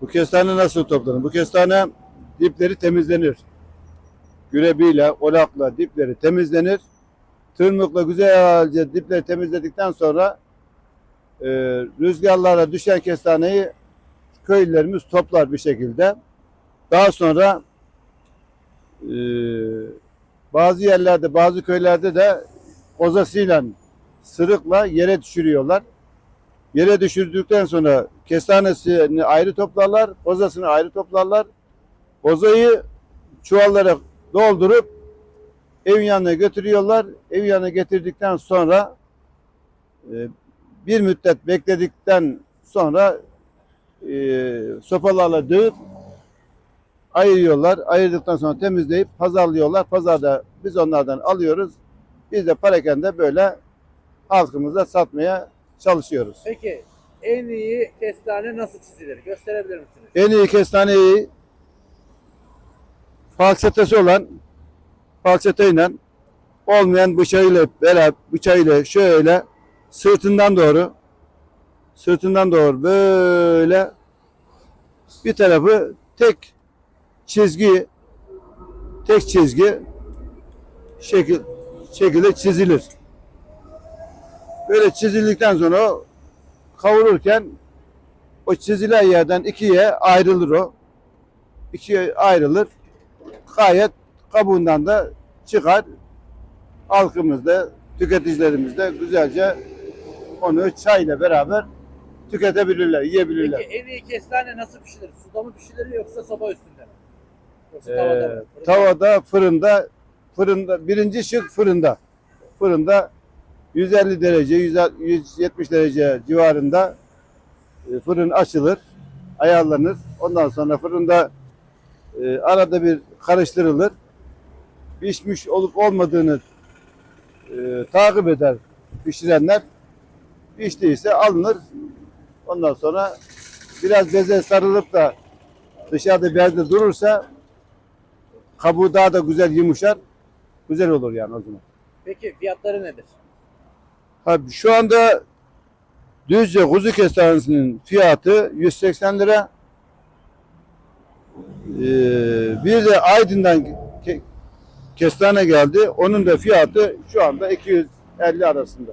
Bu kestane nasıl toplanır? Bu kestane dipleri temizlenir. Gürebiyle, olakla dipleri temizlenir. Tırmıkla güzelce dipleri temizledikten sonra e, rüzgarlara düşen kestaneyi köylülerimiz toplar bir şekilde. Daha sonra e, bazı yerlerde, bazı köylerde de kozasıyla, sırıkla yere düşürüyorlar. Yere düşürdükten sonra kestanesini ayrı toplarlar, kozasını ayrı toplarlar. Kozayı çuvallara doldurup evin yanına götürüyorlar. Evin yanına getirdikten sonra e, bir müddet bekledikten sonra e, sopalarla dövüp ayırıyorlar. Ayırdıktan sonra temizleyip pazarlıyorlar. Pazarda biz onlardan alıyoruz. Biz de parakende böyle halkımıza satmaya çalışıyoruz. Peki en iyi kestane nasıl çizilir? Gösterebilir misiniz? En iyi kestaneyi falçatası olan falçatayla olmayan bıçağıyla beraber bıçağıyla şöyle sırtından doğru sırtından doğru böyle bir tarafı tek çizgi tek çizgi şekil şekilde çizilir. Böyle çizildikten sonra o kavururken o çizilen yerden ikiye ayrılır o. İkiye ayrılır. Gayet kabuğundan da çıkar. Halkımız da, tüketicilerimiz de güzelce onu çayla beraber tüketebilirler, yiyebilirler. Peki en iyi kestane nasıl pişirilir? Suda mı pişirilir yoksa soba üstünde mi? Yoksa Ee, tavada mı? Fırında mı? tavada, fırında, fırında birinci şık fırında. Fırında 150 derece, 170 derece civarında e, fırın açılır, ayarlanır. Ondan sonra fırında e, arada bir karıştırılır. Pişmiş olup olmadığını e, takip eder pişirenler. Piştiyse alınır. Ondan sonra biraz beze sarılıp da dışarıda bezde durursa kabuğu daha da güzel yumuşar. Güzel olur yani o zaman. Peki fiyatları nedir? Abi şu anda Düzce kuzu kestanesinin fiyatı 180 lira. Ee, bir de Aydın'dan ke- kestane geldi. Onun da fiyatı şu anda 250 arasında.